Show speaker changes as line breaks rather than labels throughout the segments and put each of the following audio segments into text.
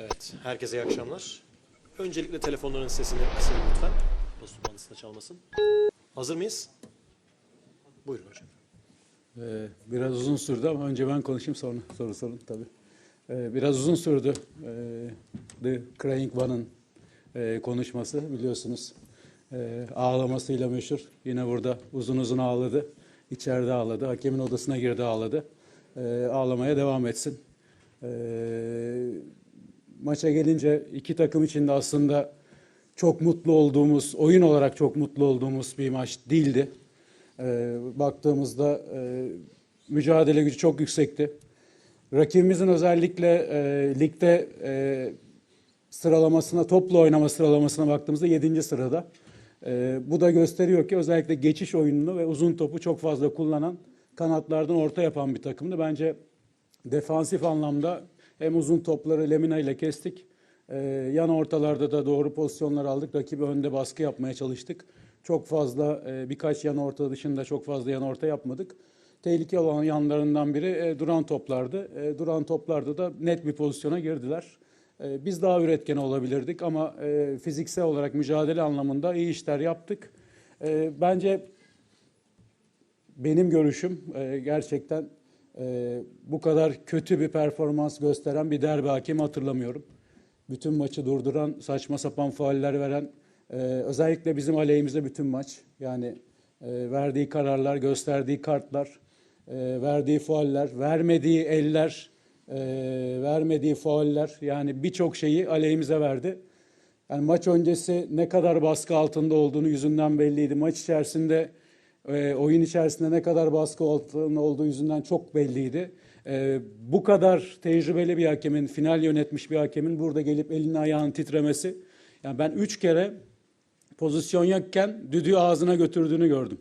Evet, herkese iyi akşamlar. Öncelikle telefonların sesini kısın lütfen. Dostu bandısına çalmasın. Hazır mıyız? Buyurun hocam.
Ee, biraz uzun sürdü ama önce ben konuşayım sonra soru sorun tabii. Ee, biraz uzun sürdü ee, The Crying One'ın ee, konuşması biliyorsunuz. Ee, ağlamasıyla meşhur. Yine burada uzun uzun ağladı. İçeride ağladı. Hakemin odasına girdi ağladı. Ee, ağlamaya devam etsin. Ee, maça gelince iki takım için de aslında çok mutlu olduğumuz, oyun olarak çok mutlu olduğumuz bir maç değildi. Ee, baktığımızda e, mücadele gücü çok yüksekti. Rakibimizin özellikle e, ligde e, sıralamasına, topla oynama sıralamasına baktığımızda 7. sırada. E, bu da gösteriyor ki özellikle geçiş oyununu ve uzun topu çok fazla kullanan, kanatlardan orta yapan bir takımdı. Bence defansif anlamda hem uzun topları Lemina ile kestik. Ee, yan ortalarda da doğru pozisyonlar aldık. Rakibi önde baskı yapmaya çalıştık. Çok fazla e, birkaç yan orta dışında çok fazla yan orta yapmadık. Tehlike olan yanlarından biri e, duran toplardı. E, duran toplarda da net bir pozisyona girdiler. E, biz daha üretken olabilirdik ama e, fiziksel olarak mücadele anlamında iyi işler yaptık. E, bence benim görüşüm e, gerçekten e, bu kadar kötü bir performans gösteren bir derbi hakemi hatırlamıyorum. Bütün maçı durduran, saçma sapan fauller veren, e, özellikle bizim aleyhimize bütün maç. Yani e, verdiği kararlar, gösterdiği kartlar, e, verdiği fauller, vermediği eller, e, vermediği fauller yani birçok şeyi aleyhimize verdi. Yani maç öncesi ne kadar baskı altında olduğunu yüzünden belliydi. Maç içerisinde e, oyun içerisinde ne kadar baskı altında olduğu yüzünden çok belliydi. E, bu kadar tecrübeli bir hakemin, final yönetmiş bir hakemin burada gelip elini ayağının titremesi. Yani ben üç kere pozisyon yokken düdüğü ağzına götürdüğünü gördüm.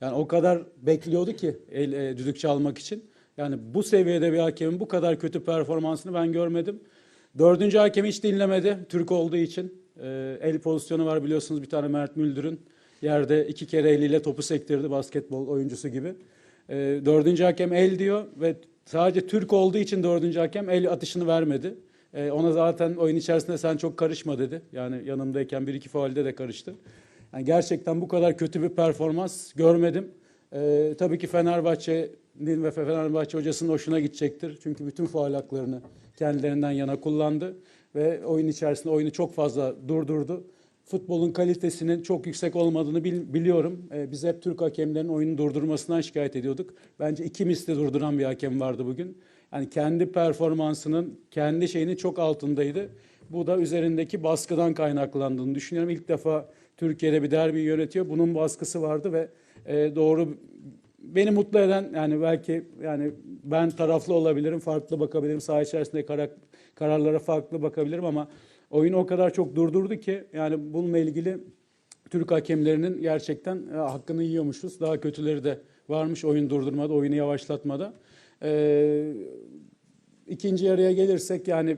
Yani o kadar bekliyordu ki el, e, düdük çalmak için. Yani bu seviyede bir hakemin bu kadar kötü performansını ben görmedim. Dördüncü hakem hiç dinlemedi Türk olduğu için. E, el pozisyonu var biliyorsunuz bir tane Mert Müldür'ün. Yerde iki kere eliyle topu sektirdi basketbol oyuncusu gibi. E, dördüncü hakem el diyor ve sadece Türk olduğu için dördüncü hakem el atışını vermedi. E, ona zaten oyun içerisinde sen çok karışma dedi. Yani yanımdayken bir iki faalde de karıştı. Yani gerçekten bu kadar kötü bir performans görmedim. E, tabii ki Fenerbahçe'nin ve Fenerbahçe hocasının hoşuna gidecektir. Çünkü bütün faal haklarını kendilerinden yana kullandı. Ve oyun içerisinde oyunu çok fazla durdurdu. Futbolun kalitesinin çok yüksek olmadığını bil- biliyorum. E, biz hep Türk hakemlerin oyunu durdurmasından şikayet ediyorduk. Bence iki misli durduran bir hakem vardı bugün. Yani kendi performansının, kendi şeyinin çok altındaydı. Bu da üzerindeki baskıdan kaynaklandığını düşünüyorum. İlk defa Türkiye'de bir derbi yönetiyor. Bunun baskısı vardı ve e, doğru beni mutlu eden yani belki yani ben taraflı olabilirim, farklı bakabilirim. Saha içerisinde karar, kararlara farklı bakabilirim ama oyunu o kadar çok durdurdu ki yani bununla ilgili Türk hakemlerinin gerçekten e, hakkını yiyormuşuz. Daha kötüleri de varmış oyun durdurmada, oyunu yavaşlatmada. Ee, ikinci yarıya gelirsek yani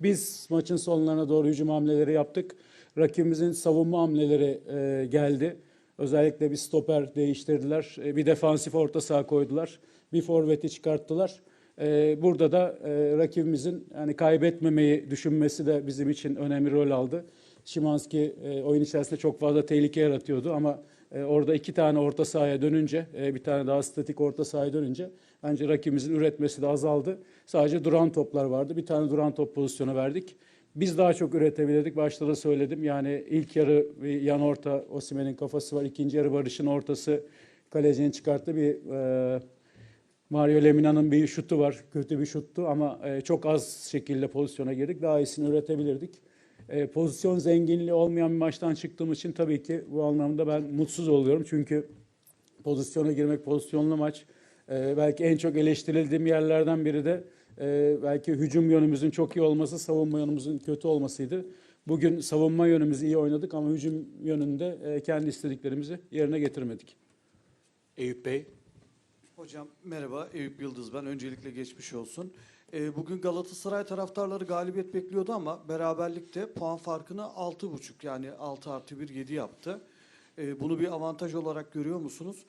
biz maçın sonlarına doğru hücum hamleleri yaptık. Rakibimizin savunma hamleleri e, geldi. Özellikle bir stoper değiştirdiler. E, bir defansif orta saha koydular. Bir forveti çıkarttılar. E, burada da e, rakibimizin yani kaybetmemeyi düşünmesi de bizim için önemli rol aldı. Şimanski e, oyun içerisinde çok fazla tehlike yaratıyordu ama e, orada iki tane orta sahaya dönünce, e, bir tane daha statik orta sahaya dönünce bence rakibimizin üretmesi de azaldı. Sadece duran toplar vardı. Bir tane duran top pozisyonu verdik. Biz daha çok üretebilirdik. Başta da söyledim. Yani ilk yarı bir yan orta Osimhen'in kafası var. İkinci yarı Barış'ın ortası kalecinin çıkarttı bir e, Mario Lemina'nın bir şutu var. Kötü bir şuttu ama e, çok az şekilde pozisyona girdik. Daha iyisini üretebilirdik. E, pozisyon zenginliği olmayan bir maçtan çıktığım için tabii ki bu anlamda ben mutsuz oluyorum. Çünkü pozisyona girmek, pozisyonlu maç e, belki en çok eleştirildiğim yerlerden biri de e, belki hücum yönümüzün çok iyi olması, savunma yönümüzün kötü olmasıydı. Bugün savunma yönümüzü iyi oynadık ama hücum yönünde e, kendi istediklerimizi yerine getirmedik.
Eyüp Bey,
Hocam merhaba, Eyüp Yıldız ben. Öncelikle geçmiş olsun. Ee, bugün Galatasaray taraftarları galibiyet bekliyordu ama beraberlikte puan farkını 6,5 yani 6 artı 1 7 yaptı. Ee, bunu bir avantaj olarak görüyor musunuz?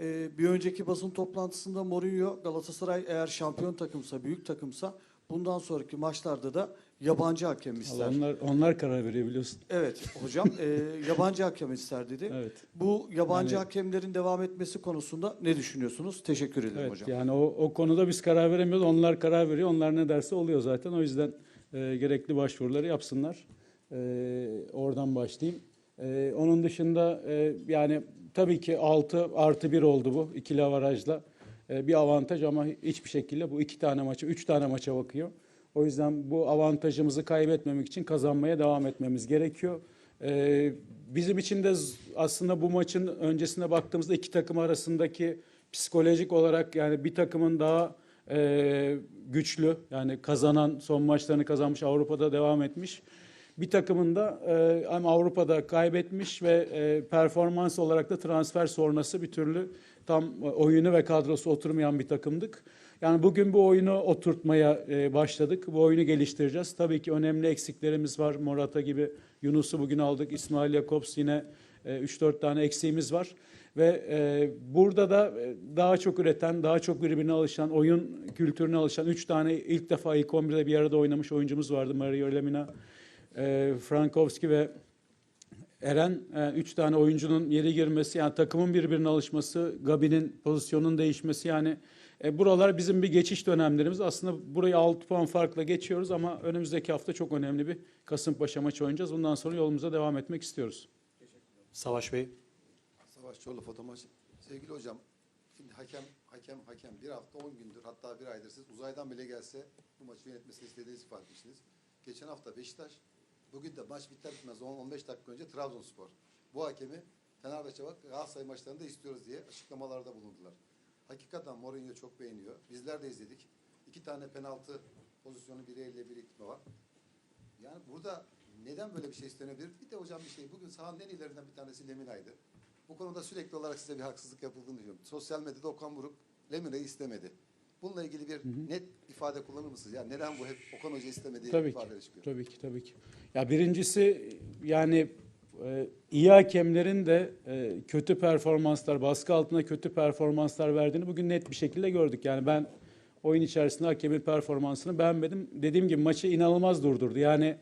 Ee, bir önceki basın toplantısında Mourinho Galatasaray eğer şampiyon takımsa, büyük takımsa bundan sonraki maçlarda da yabancı hakem ister.
Allah onlar onlar karar veriyor biliyorsun.
Evet hocam e, yabancı hakem ister dedi.
Evet.
Bu yabancı
Yani-
hakemlerin devam etmesi konusunda ne düşünüyorsunuz? Teşekkür ederim
Evet
hocam.
yani o, o konuda biz karar veremiyoruz. Onlar karar veriyor. Onlar ne derse oluyor zaten. O yüzden e, gerekli başvuruları yapsınlar. E, oradan başlayayım. E, onun dışında e, yani tabii ki 6 artı 1 oldu bu ikili avarajla. E, bir avantaj ama hiçbir şekilde bu iki tane maça, üç tane maça bakıyor. O yüzden bu avantajımızı kaybetmemek için kazanmaya devam etmemiz gerekiyor. E, bizim için de aslında bu maçın öncesine baktığımızda iki takım arasındaki psikolojik olarak yani bir takımın daha e, güçlü yani kazanan son maçlarını kazanmış Avrupa'da devam etmiş. Bir takımın da e, Avrupa'da kaybetmiş ve e, performans olarak da transfer sonrası bir türlü tam e, oyunu ve kadrosu oturmayan bir takımdık. Yani bugün bu oyunu oturtmaya e, başladık. Bu oyunu geliştireceğiz. Tabii ki önemli eksiklerimiz var. Morata gibi Yunus'u bugün aldık. İsmail Jakobs yine e, 3-4 tane eksiğimiz var. Ve e, burada da e, daha çok üreten, daha çok birbirine alışan, oyun kültürüne alışan 3 tane ilk defa ilk 11'de bir arada oynamış oyuncumuz vardı. Mario Lemina, e, Frankowski ve Eren. E, üç tane oyuncunun yeri girmesi, yani takımın birbirine alışması, Gabi'nin pozisyonunun değişmesi yani e, buralar bizim bir geçiş dönemlerimiz. Aslında burayı 6 puan farkla geçiyoruz ama önümüzdeki hafta çok önemli bir Kasımpaşa maçı oynayacağız. Bundan sonra yolumuza devam etmek istiyoruz.
Savaş Bey.
Savaş Çorlu fotomaç. Sevgili hocam, şimdi hakem, hakem, hakem bir hafta 10 gündür hatta bir aydır siz uzaydan bile gelse bu maçı yönetmesini istediğinizi ifade etmiştiniz. Geçen hafta Beşiktaş, bugün de maç biter bitmez 10-15 dakika önce Trabzonspor. Bu hakemi Fenerbahçe bak Galatasaray maçlarında istiyoruz diye açıklamalarda bulundular. Hakikaten Mourinho çok beğeniyor. Bizler de izledik. İki tane penaltı pozisyonu biri elle biri gitme var. Yani burada neden böyle bir şey istenebilir? Bir de hocam bir şey. Bugün sahanın en ilerinden bir tanesi Lemina'ydı. Bu konuda sürekli olarak size bir haksızlık yapıldığını düşünüyorum. Sosyal medyada Okan Buruk Lemina'yı istemedi. Bununla ilgili bir net ifade kullanır mısınız? Yani neden bu hep Okan Hoca istemediği
Tabii ki.
ifadeleri çıkıyor?
Tabii ki, tabii ki. Ya birincisi yani iyi hakemlerin de e, kötü performanslar, baskı altında kötü performanslar verdiğini bugün net bir şekilde gördük. Yani ben oyun içerisinde hakemin performansını beğenmedim. Dediğim gibi maçı inanılmaz durdurdu. Yani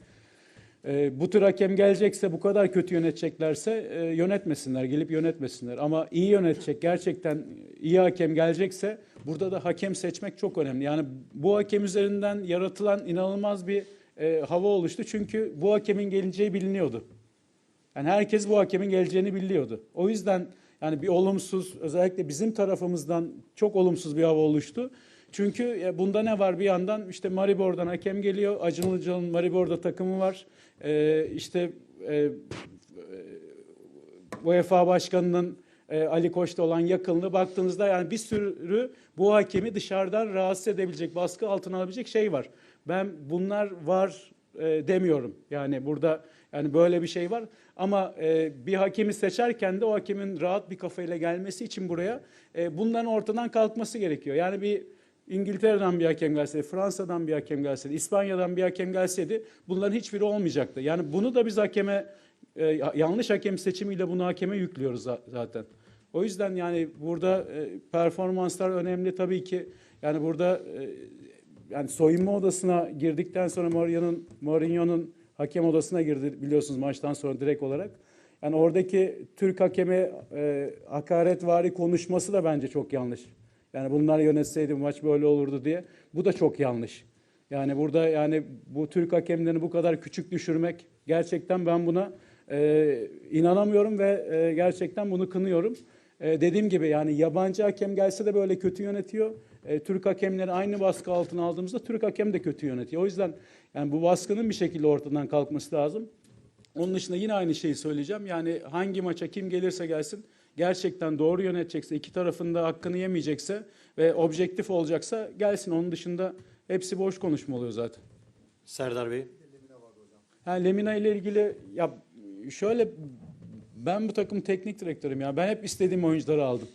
e, bu tür hakem gelecekse bu kadar kötü yöneteceklerse e, yönetmesinler, gelip yönetmesinler. Ama iyi yönetecek, gerçekten iyi hakem gelecekse burada da hakem seçmek çok önemli. Yani bu hakem üzerinden yaratılan inanılmaz bir e, hava oluştu. Çünkü bu hakemin geleceği biliniyordu. Yani herkes bu hakemin geleceğini biliyordu. O yüzden yani bir olumsuz özellikle bizim tarafımızdan çok olumsuz bir hava oluştu. Çünkü e, bunda ne var bir yandan işte Maribor'dan hakem geliyor. Acun Ilıcalı'nın Maribor'da takımı var. Ee, işte e, e, UEFA Başkanı'nın e, Ali Koç'ta olan yakınlığı baktığınızda yani bir sürü bu hakemi dışarıdan rahatsız edebilecek, baskı altına alabilecek şey var. Ben bunlar var e, demiyorum. Yani burada yani böyle bir şey var. Ama e, bir hakemi seçerken de o hakemin rahat bir kafayla gelmesi için buraya e, bunların ortadan kalkması gerekiyor. Yani bir İngiltere'den bir hakem gelseydi, Fransa'dan bir hakem gelseydi, İspanya'dan bir hakem gelseydi bunların hiçbiri olmayacaktı. Yani bunu da biz hakeme e, yanlış hakem seçimiyle bunu hakeme yüklüyoruz za- zaten. O yüzden yani burada e, performanslar önemli tabii ki. Yani burada e, yani soyunma odasına girdikten sonra Mourinho'nun Mourinho'nun hakem odasına girdi biliyorsunuz maçtan sonra direkt olarak. Yani oradaki Türk hakeme e, hakaretvari konuşması da bence çok yanlış. Yani bunlar yönetseydi maç böyle olurdu diye. Bu da çok yanlış. Yani burada yani bu Türk hakemlerini bu kadar küçük düşürmek gerçekten ben buna e, inanamıyorum ve e, gerçekten bunu kınıyorum. E, dediğim gibi yani yabancı hakem gelse de böyle kötü yönetiyor. E, Türk hakemleri aynı baskı altına aldığımızda Türk hakem de kötü yönetiyor. O yüzden yani bu baskının bir şekilde ortadan kalkması lazım. Onun dışında yine aynı şeyi söyleyeceğim. Yani hangi maça kim gelirse gelsin gerçekten doğru yönetecekse, iki tarafında hakkını yemeyecekse ve objektif olacaksa gelsin. Onun dışında hepsi boş konuşma oluyor zaten.
Serdar Bey.
Ha, Lemina ile ilgili ya şöyle ben bu takım teknik direktörüm ya. Ben hep istediğim oyuncuları aldım.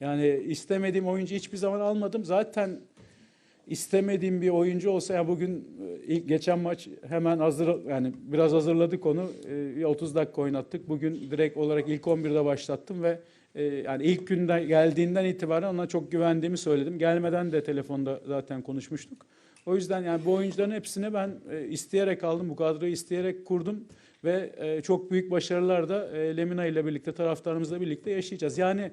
Yani istemediğim oyuncu hiçbir zaman almadım. Zaten istemediğim bir oyuncu olsa ya bugün e, ilk geçen maç hemen hazır yani biraz hazırladık onu. E, 30 dakika oynattık. Bugün direkt olarak ilk 11'de başlattım ve e, yani ilk günden geldiğinden itibaren ona çok güvendiğimi söyledim. Gelmeden de telefonda zaten konuşmuştuk. O yüzden yani bu oyuncuların hepsini ben e, isteyerek aldım. Bu kadroyu isteyerek kurdum ve e, çok büyük başarılar da e, Lemina ile birlikte taraftarımızla birlikte yaşayacağız. Yani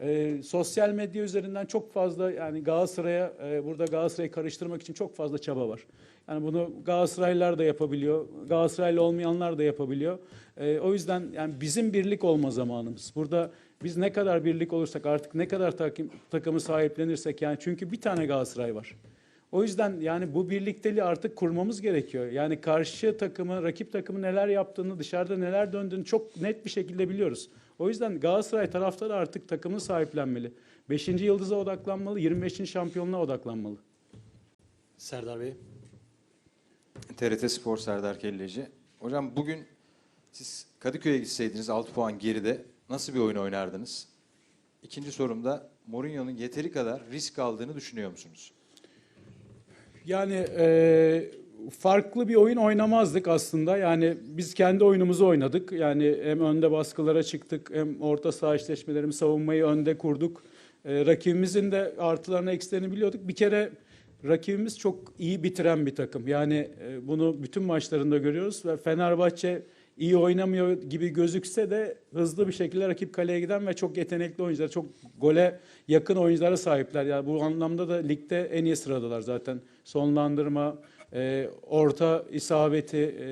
e, sosyal medya üzerinden çok fazla yani Galatasaray'a e, burada Galatasaray'ı karıştırmak için çok fazla çaba var. Yani bunu Galatasaraylılar da yapabiliyor, Galatasaraylı olmayanlar da yapabiliyor. E, o yüzden yani bizim birlik olma zamanımız. Burada biz ne kadar birlik olursak artık ne kadar takım, takımı sahiplenirsek yani çünkü bir tane Galatasaray var. O yüzden yani bu birlikteliği artık kurmamız gerekiyor. Yani karşı takımı, rakip takımı neler yaptığını, dışarıda neler döndüğünü çok net bir şekilde biliyoruz. O yüzden Galatasaray taraftarı artık takımını sahiplenmeli. Beşinci yıldıza odaklanmalı, 25. şampiyonluğa odaklanmalı.
Serdar Bey.
TRT Spor Serdar Kelleci. Hocam bugün siz Kadıköy'e gitseydiniz 6 puan geride nasıl bir oyun oynardınız? İkinci sorumda Mourinho'nun yeteri kadar risk aldığını düşünüyor musunuz?
Yani e, farklı bir oyun oynamazdık aslında. Yani biz kendi oyunumuzu oynadık. Yani hem önde baskılara çıktık hem orta saha eşleşmelerimi savunmayı önde kurduk. E, rakibimizin de artılarını eksilerini biliyorduk. Bir kere rakibimiz çok iyi bitiren bir takım. Yani e, bunu bütün maçlarında görüyoruz ve Fenerbahçe iyi oynamıyor gibi gözükse de hızlı bir şekilde rakip kaleye giden ve çok yetenekli oyuncular, çok gole yakın oyunculara sahipler. Yani bu anlamda da ligde en iyi sıradalar zaten. Sonlandırma, e, orta isabeti e,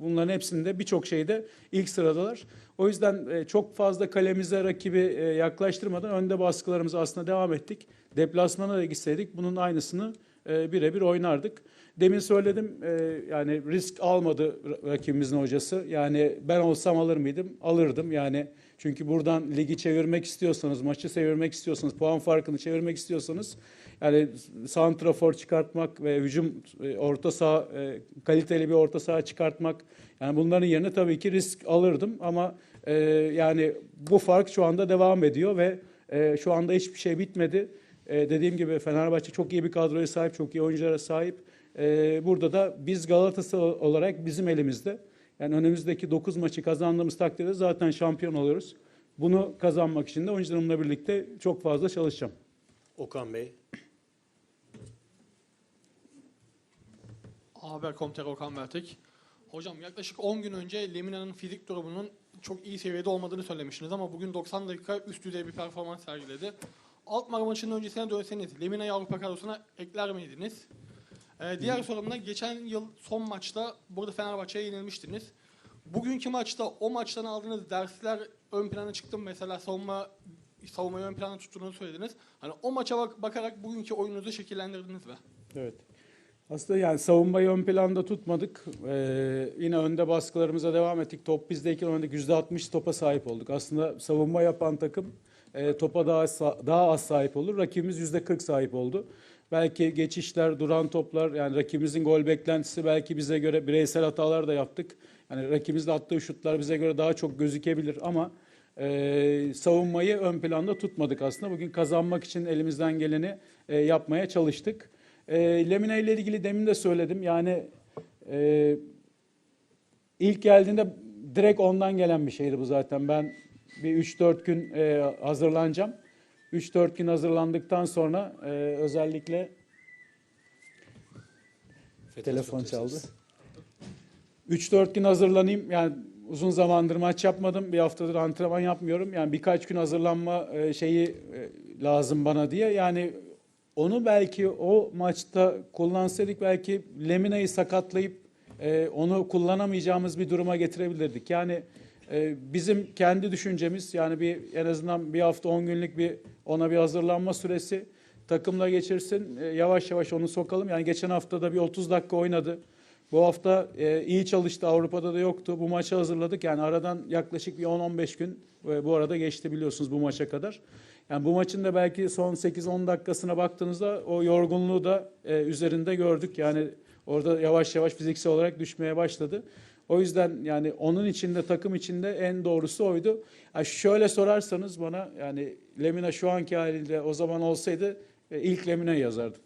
bunların hepsinde birçok şeyde ilk sıradalar. O yüzden e, çok fazla kalemize rakibi e, yaklaştırmadan önde baskılarımıza aslında devam ettik. Deplasmana da gitseydik bunun aynısını e, birebir oynardık. Demin söyledim e, yani risk almadı ra- rakibimizin hocası. Yani ben olsam alır mıydım? Alırdım yani. Çünkü buradan ligi çevirmek istiyorsanız, maçı çevirmek istiyorsanız, puan farkını çevirmek istiyorsanız yani santrafor çıkartmak ve hücum e, orta saha e, kaliteli bir orta saha çıkartmak yani bunların yerine tabii ki risk alırdım ama e, yani bu fark şu anda devam ediyor ve e, şu anda hiçbir şey bitmedi. E, dediğim gibi Fenerbahçe çok iyi bir kadroya sahip, çok iyi oyunculara sahip. E, burada da biz Galatasaray olarak bizim elimizde. Yani önümüzdeki 9 maçı kazandığımız takdirde zaten şampiyon oluyoruz. Bunu kazanmak için de oyuncularımla birlikte çok fazla çalışacağım.
Okan Bey.
Haber Komuter Okan Bertek. Hocam yaklaşık 10 gün önce Lemina'nın fizik durumunun çok iyi seviyede olmadığını söylemiştiniz ama bugün 90 dakika üst düzey bir performans sergiledi. Alkmaar maçının öncesine dönseniz Lemina'yı Avrupa kadrosuna ekler miydiniz? Ee, diğer sorum da geçen yıl son maçta burada Fenerbahçe'ye yenilmiştiniz. Bugünkü maçta o maçtan aldığınız dersler ön plana çıktı mı? Mesela savunma savunmayı ön plana tuttuğunu söylediniz. Hani o maça bak- bakarak bugünkü oyununuzu şekillendirdiniz mi?
Evet. Aslında yani savunmayı ön planda tutmadık. Ee, yine önde baskılarımıza devam ettik. Top bizdeyken oynadık. %60 topa sahip olduk. Aslında savunma yapan takım e, topa daha daha az sahip olur. Rakibimiz %40 sahip oldu. Belki geçişler, duran toplar yani rakibimizin gol beklentisi belki bize göre bireysel hatalar da yaptık. Yani rakibimizin attığı şutlar bize göre daha çok gözükebilir ama e, savunmayı ön planda tutmadık aslında. Bugün kazanmak için elimizden geleni e, yapmaya çalıştık. E, Lemina ile ilgili demin de söyledim. Yani e, ilk geldiğinde direkt ondan gelen bir şeydi bu zaten. Ben bir 3-4 gün e, hazırlanacağım. 3-4 gün hazırlandıktan sonra e, özellikle Telefon çaldı. 3-4 gün hazırlanayım. Yani uzun zamandır maç yapmadım. Bir haftadır antrenman yapmıyorum. Yani birkaç gün hazırlanma e, şeyi e, lazım bana diye. Yani onu belki o maçta kullansaydık belki Lemina'yı sakatlayıp e, onu kullanamayacağımız bir duruma getirebilirdik. Yani bizim kendi düşüncemiz yani bir en azından bir hafta 10 günlük bir ona bir hazırlanma süresi takımla geçirsin. E, yavaş yavaş onu sokalım. Yani geçen hafta da bir 30 dakika oynadı. Bu hafta e, iyi çalıştı. Avrupa'da da yoktu. Bu maçı hazırladık. Yani aradan yaklaşık bir 10-15 gün e, bu arada geçti biliyorsunuz bu maça kadar. Yani bu maçın da belki son 8-10 dakikasına baktığınızda o yorgunluğu da e, üzerinde gördük. Yani orada yavaş yavaş fiziksel olarak düşmeye başladı. O yüzden yani onun içinde takım içinde en doğrusu oydu. Ha şöyle sorarsanız bana yani Lemina şu anki haliyle o zaman olsaydı e, ilk Lemina yazardım.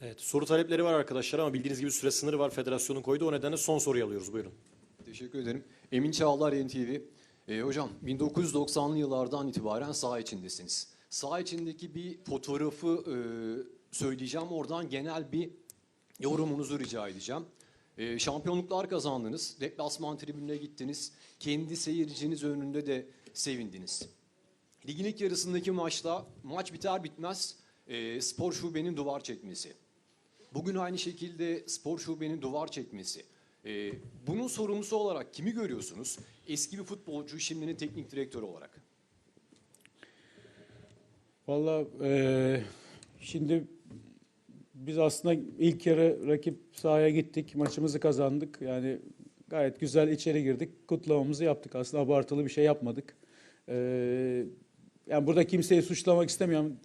Evet, soru talepleri var arkadaşlar ama bildiğiniz gibi süre sınırı var. Federasyonun koydu. O nedenle son soruyu alıyoruz. Buyurun.
Teşekkür ederim. Emin Çağlar NTV. Ee, hocam 1990'lı yıllardan itibaren saha içindesiniz. Saha içindeki bir fotoğrafı e, söyleyeceğim. Oradan genel bir yorumunuzu rica edeceğim. Ee, şampiyonluklar kazandınız. Deplasman tribününe gittiniz. Kendi seyirciniz önünde de sevindiniz. Ligin ilk yarısındaki maçta maç biter bitmez e, spor şubenin duvar çekmesi. Bugün aynı şekilde spor şubenin duvar çekmesi. E, bunun sorumlusu olarak kimi görüyorsunuz? Eski bir futbolcu, şimdinin teknik direktörü olarak.
Valla eee, şimdi biz aslında ilk yarı rakip sahaya gittik, maçımızı kazandık. Yani gayet güzel içeri girdik, kutlamamızı yaptık. Aslında abartılı bir şey yapmadık. Eee, yani burada kimseyi suçlamak istemiyorum.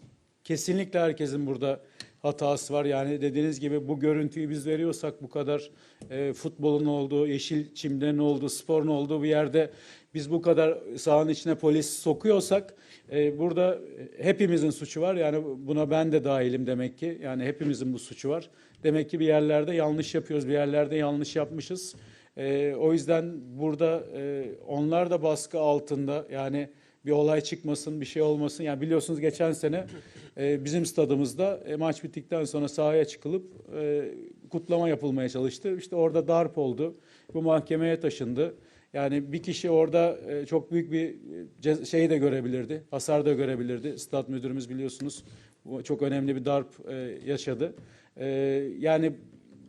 Kesinlikle herkesin burada hatası var. Yani dediğiniz gibi bu görüntüyü biz veriyorsak bu kadar e, futbolun olduğu, yeşil çimlerin olduğu, sporun olduğu bir yerde biz bu kadar sahanın içine polis sokuyorsak e, burada hepimizin suçu var. Yani buna ben de dahilim demek ki. Yani hepimizin bu suçu var. Demek ki bir yerlerde yanlış yapıyoruz, bir yerlerde yanlış yapmışız. E, o yüzden burada e, onlar da baskı altında. Yani bir olay çıkmasın, bir şey olmasın. Yani biliyorsunuz geçen sene e, bizim stadımızda e, maç bittikten sonra sahaya çıkılıp e, kutlama yapılmaya çalıştı. İşte orada darp oldu. Bu mahkemeye taşındı. Yani bir kişi orada e, çok büyük bir ce- şey de görebilirdi, hasar da görebilirdi. Stat müdürümüz biliyorsunuz çok önemli bir darp e, yaşadı. E, yani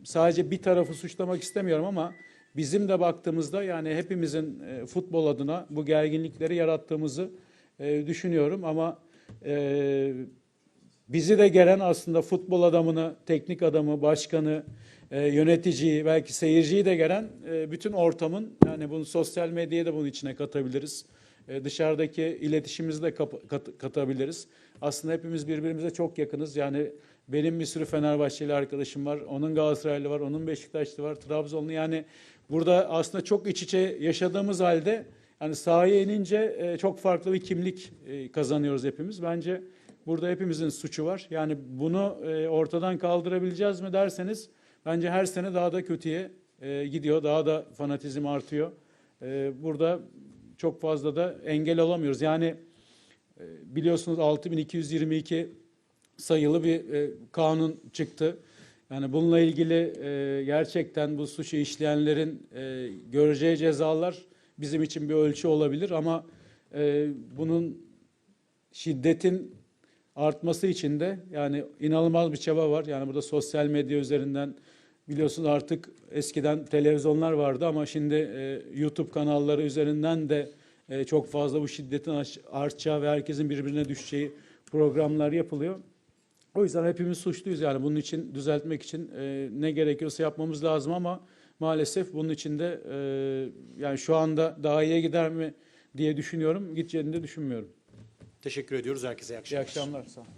sadece bir tarafı suçlamak istemiyorum ama bizim de baktığımızda yani hepimizin e, futbol adına bu gerginlikleri yarattığımızı e, düşünüyorum ama e, bizi de gelen aslında futbol adamını, teknik adamı, başkanı, e, yöneticiyi, belki seyirciyi de gelen e, bütün ortamın yani bunu sosyal medyaya da bunun içine katabiliriz. E, dışarıdaki iletişimimizi de kat- katabiliriz. Aslında hepimiz birbirimize çok yakınız. Yani benim bir sürü Fenerbahçeli arkadaşım var. Onun Galatasaraylı var, onun Beşiktaşlı var, Trabzonlu. Yani burada aslında çok iç içe yaşadığımız halde yani sahaya inince e, çok farklı bir kimlik e, kazanıyoruz hepimiz. Bence burada hepimizin suçu var. Yani bunu e, ortadan kaldırabileceğiz mi derseniz bence her sene daha da kötüye e, gidiyor. Daha da fanatizm artıyor. E, burada çok fazla da engel olamıyoruz. Yani e, biliyorsunuz 6222 sayılı bir e, kanun çıktı. Yani bununla ilgili e, gerçekten bu suçu işleyenlerin e, göreceği cezalar bizim için bir ölçü olabilir ama e, bunun şiddetin artması için de yani inanılmaz bir çaba var. Yani burada sosyal medya üzerinden biliyorsunuz artık eskiden televizyonlar vardı ama şimdi e, YouTube kanalları üzerinden de e, çok fazla bu şiddetin artacağı ve herkesin birbirine düşeceği programlar yapılıyor. O yüzden hepimiz suçluyuz yani bunun için düzeltmek için e, ne gerekiyorsa yapmamız lazım ama maalesef bunun için de e, yani şu anda daha iyiye gider mi diye düşünüyorum. Gideceğini de düşünmüyorum.
Teşekkür ediyoruz herkese. İyi
İyi
akşamlar.
akşamlar. Sağ olun.